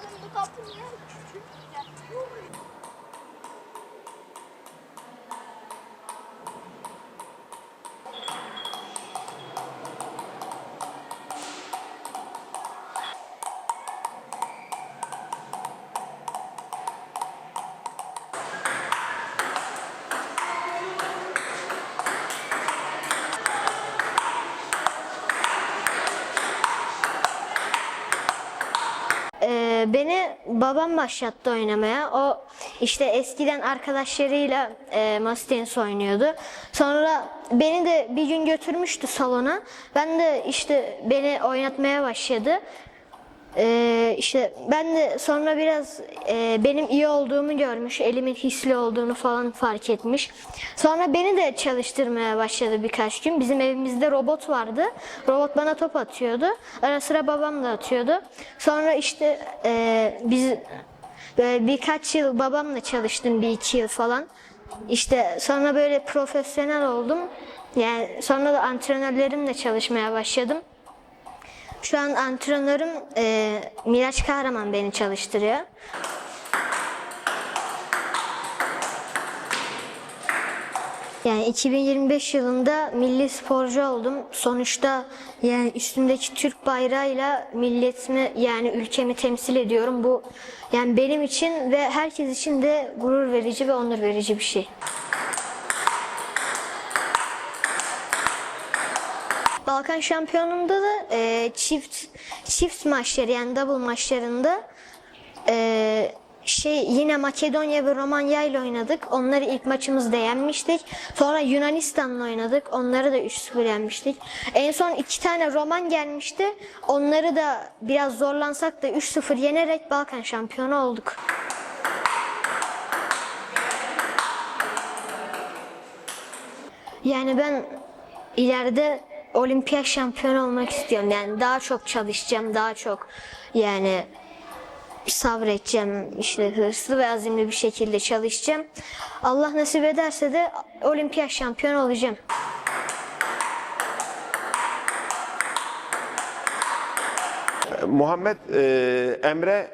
Oğlum bu kapı niye küçük beni babam başlattı oynamaya. O işte eskiden arkadaşlarıyla e, masa tenisi oynuyordu. Sonra beni de bir gün götürmüştü salona. Ben de işte beni oynatmaya başladı. Ee, işte ben de sonra biraz e, benim iyi olduğumu görmüş, elimin hisli olduğunu falan fark etmiş. Sonra beni de çalıştırmaya başladı birkaç gün. Bizim evimizde robot vardı. Robot bana top atıyordu. Ara sıra babam da atıyordu. Sonra işte e, biz böyle birkaç yıl babamla çalıştım, bir iki yıl falan. İşte sonra böyle profesyonel oldum. Yani sonra da antrenörlerimle çalışmaya başladım. Şu an antrenörüm e, Miraç Kahraman beni çalıştırıyor. Yani 2025 yılında milli sporcu oldum. Sonuçta yani üstümdeki Türk bayrağıyla milletimi yani ülkemi temsil ediyorum. Bu yani benim için ve herkes için de gurur verici ve onur verici bir şey. Balkan Şampiyonum'da da e, çift çift maçları yani double maçlarında e, şey yine Makedonya ve Romanya ile oynadık. Onları ilk maçımızda yenmiştik. Sonra Yunanistan'la oynadık. Onları da 3-0 yenmiştik. En son iki tane Roman gelmişti. Onları da biraz zorlansak da 3-0 yenerek Balkan şampiyonu olduk. Yani ben ileride olimpiyat şampiyonu olmak istiyorum. Yani daha çok çalışacağım, daha çok yani sabredeceğim, işte hırslı ve azimli bir şekilde çalışacağım. Allah nasip ederse de olimpiyat şampiyonu olacağım. Muhammed e, Emre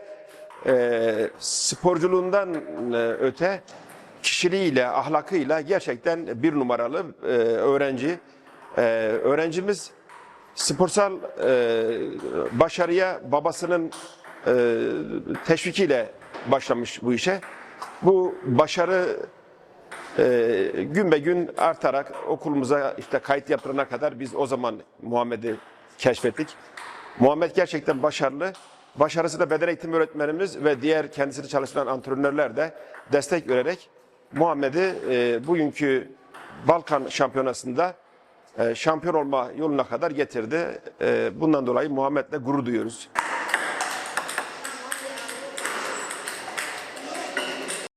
e, sporculuğundan e, öte kişiliğiyle, ahlakıyla gerçekten bir numaralı e, öğrenci. E, öğrencimiz sporsal e, başarıya babasının e, teşvikiyle başlamış bu işe. Bu başarı e, gün be gün artarak okulumuza işte kayıt yaptırana kadar biz o zaman Muhammed'i keşfettik. Muhammed gerçekten başarılı. Başarısı da beden eğitimi öğretmenimiz ve diğer kendisini çalıştıran antrenörler de destek vererek Muhammed'i e, bugünkü Balkan Şampiyonası'nda şampiyon olma yoluna kadar getirdi. E, bundan dolayı Muhammed'le gurur duyuyoruz.